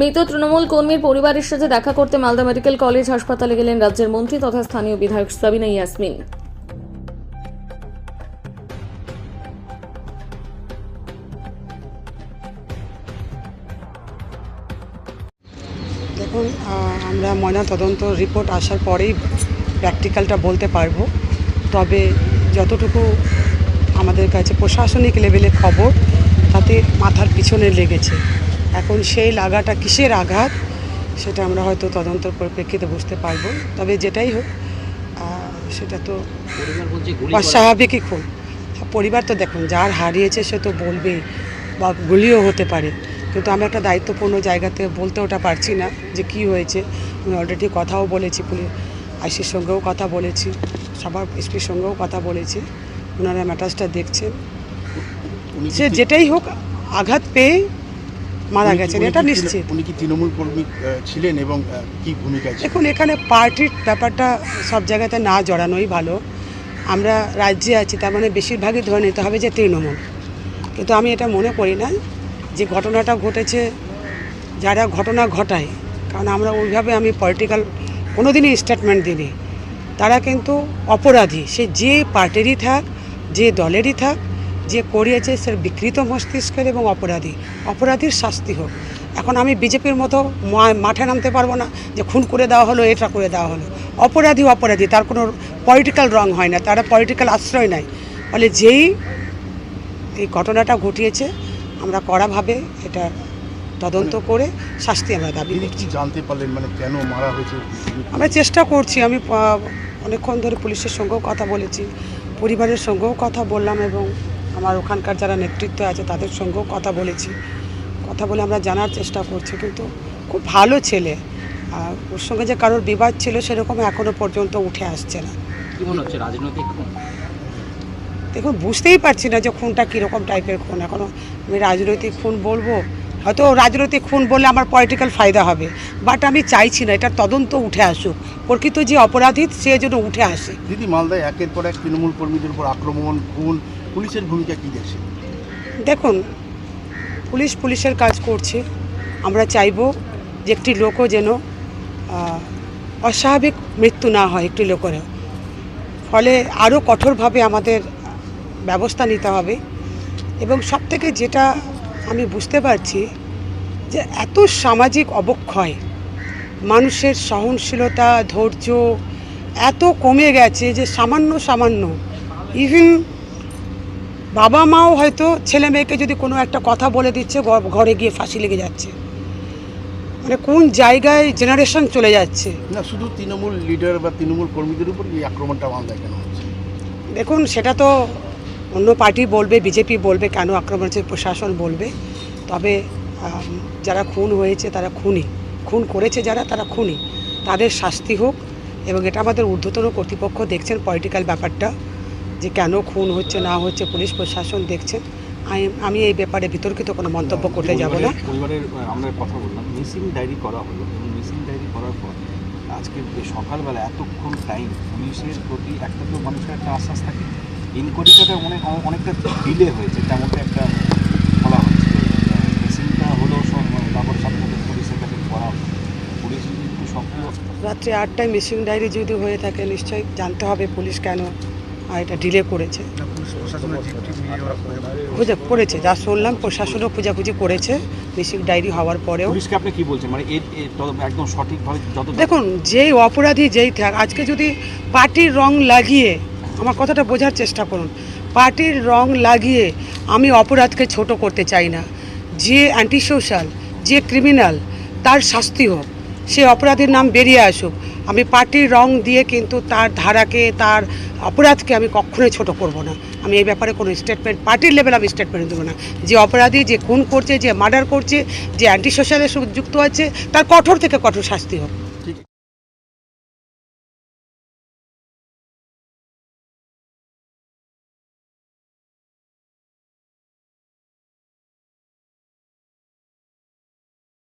মৃত তৃণমূল কর্মীর পরিবারের সাথে দেখা করতে মালদা মেডিকেল কলেজ হাসপাতালে গেলেন রাজ্যের মন্ত্রী তথা স্থানীয় বিধায়ক সাবিনা ইয়াসমিন। দেখুন আমরা ময়না তদন্ত রিপোর্ট আসার পরেই প্র্যাকটিক্যালটা বলতে পারব। তবে যতটুকু আমাদের কাছে প্রশাসনিক লেভেলে খবর, তাতে মাথার পিছনে লেগেছে। এখন সেই লাগাটা কিসের আঘাত সেটা আমরা হয়তো তদন্তর পরিপ্রেক্ষিতে বুঝতে পারব। তবে যেটাই হোক সেটা তো অস্বাভাবিকই খুন পরিবার তো দেখুন যার হারিয়েছে সে তো বলবেই বা গুলিও হতে পারে। কিন্তু আমি একটা দায়িত্বপূর্ণ জায়গাতে বলতে ওটা পারছি না যে কি হয়েছে। আমি অলরেডি কথাও বলেছি পুলিশ আইসির সঙ্গেও কথা বলেছি সবার এসপির সঙ্গেও কথা বলেছি ওনারা ম্যাটার্সটা দেখছেন। সে যেটাই হোক আঘাত পেয়ে মারা গেছেন এটা নিশ্চিত। উনি কি তৃণমূল কর্মী ছিলেন এবং কি ভূমিকা দেখুন এখানে পার্টির ব্যাপারটা সব জায়গাতে না জড়ানোই ভালো। আমরা রাজ্যে আছি তার মানে বেশিরভাগই ধরে নিতে হবে যে তৃণমূল। কিন্তু আমি এটা মনে করি না যে ঘটনাটা ঘটেছে যারা ঘটনা ঘটায় কারণ আমরা ওইভাবে আমি পলিটিক্যাল কোনো দিনই স্টেটমেন্ট দিইনি। তারা কিন্তু অপরাধী সে যে পার্টিরই থাক যে দলেরই থাক যে করিয়েছে সে বিকৃত মস্তিষ্কের এবং অপরাধী। অপরাধীর শাস্তি হোক। এখন আমি বিজেপির মতো মা- মাঠে নামতে পারব না যে খুন করে দেওয়া হলো এটা করে দেওয়া হলো। অপরাধী অপরাধী তার কোনো পলিটিক্যাল রং হয় না তারা পলিটিক্যাল আশ্রয় নাই। ফলে যেই এই ঘটনাটা ঘটিয়েছে আমরা কড়াভাবে এটা তদন্ত করে শাস্তি আমরা দাবি করছি। জানতে পারলেন মানে কেন মারা হয়েছে? আমরা চেষ্টা করছি আমি অনেকক্ষণ ধরে পুলিশের সঙ্গেও কথা বলেছি পরিবারের সঙ্গেও কথা বললাম এবং আমার ওখানকার যারা নেতৃত্ব আছে তাদের সঙ্গেও কথা বলেছি। কথা বলে আমরা জানার চেষ্টা করছি কিন্তু খুব ভালো ছেলে। আর ওর সঙ্গে যে কারোর বিবাদ ছিল সেরকম এখনও পর্যন্ত উঠে আসছে না। কি মনে হচ্ছে? রাজনৈতিক খুন? দেখুন বুঝতেই পারছি না যে খুনটা কীরকম টাইপের খুন। এখনও আমি রাজনৈতিক খুন বলব হয়তো রাজনৈতিক খুন বললে আমার পলিটিক্যাল ফায়দা হবে। বাট আমি চাইছি না এটা তদন্ত উঠে আসুক। প্রকৃত যে অপরাধী সে যেন উঠে আসে। দিদি মালদায় একের পর এক তৃণমূল কর্মীদের উপর আক্রমণ খুন পুলিশের ভূমিকা কি দেখছে দেখুন, পুলিশ পুলিশের কাজ করছে। আমরা চাইব যে একটি লোকও যেন অস্বাভাবিক মৃত্যু না হয় একটি লোকেরও। ফলে আরও কঠোরভাবে আমাদের ব্যবস্থা নিতে হবে। এবং সবথেকে যেটা আমি বুঝতে পারছি যে এত সামাজিক অবক্ষয়, মানুষের সহনশীলতা, ধৈর্য এত কমে গেছে যে সামান্য সামান্য ইভিন বাবা মাও হয়তো ছেলে মেয়েকে যদি কোনো একটা কথা বলে দিচ্ছে ঘরে গিয়ে ফাঁসি লেগে যাচ্ছে। মানে কোন জায়গায় জেনারেশন চলে যাচ্ছে? না শুধু তৃণমূল লিডার বা তৃণমূল কর্মীদের উপর এই আক্রমণটা মালদায় কেন হচ্ছে। দেখুন সেটা তো অন্য পার্টি বলবে বিজেপি বলবে কেন আক্রমণ হচ্ছে প্রশাসন বলবে। তবে যারা খুন হয়েছে তারা খুনি। খুন করেছে যারা তারা খুনি। তাদের শাস্তি হোক এবং এটা আমাদের ঊর্ধ্বতন কর্তৃপক্ষ দেখছেন পলিটিক্যাল ব্যাপারটা। যে কেন খুন হচ্ছে না হচ্ছে পুলিশ প্রশাসন দেখছেন আমি- এই ব্যাপারে বিতর্কিত কোনো মন্তব্য করতে যাব না। পরিবারের আমরা কথা বললাম মিসিং ডায়েরি করা হলো। মিসিং ডায়েরি করার পর আজকে সকালবেলা এতক্ষণ টাইম পুলিশের প্রতি একটা তো মানুষের একটা আশ্বাস থাকে। ইনকোয়ারিটা অনেক অনেকটা ডিলে হয়েছে তেমনটা একটা বলা হচ্ছে মিসিংটা হলো তারপর সাথে পুলিশের কাছে করা পুলিশ যদি একটু সক্রিয় রাত্রে আটটায় মিসিং ডায়েরি যদি হয়ে থাকে নিশ্চয়ই জানতে হবে পুলিশ কেন এটা ডিলে করেছে। খুঁজে করেছে যা শুনলাম প্রশাসনও খোঁজাখুঁজি করেছে মিসিং ডায়েরি হওয়ার পরেও। পুলিশকে আপনি কি বলছেন? মানে একদম সঠিকভাবে যত দেখুন যেই অপরাধী যেই থাক আজকে যদি পার্টির রং লাগিয়ে আমার কথাটা বোঝার চেষ্টা করুন পার্টির রং লাগিয়ে আমি অপরাধকে ছোট করতে চাই না। যে অ্যান্টি সোশ্যাল যে ক্রিমিনাল তার শাস্তি হোক। সে অপরাধীর নাম বেরিয়ে আসুক। আমি পার্টির রং দিয়ে কিন্তু তার ধারাকে, তার অপরাধকে আমি কখনোই ছোট করব না। আমি এই ব্যাপারে কোনো স্টেটমেন্ট পার্টির লেভেল আমি স্টেটমেন্ট দেবো না। যে অপরাধী, যে খুন করছে, যে মার্ডার করছে, যে অ্যান্টি সোশ্যালের যুক্ত আছে, তার কঠোর থেকে কঠোর শাস্তি হোক।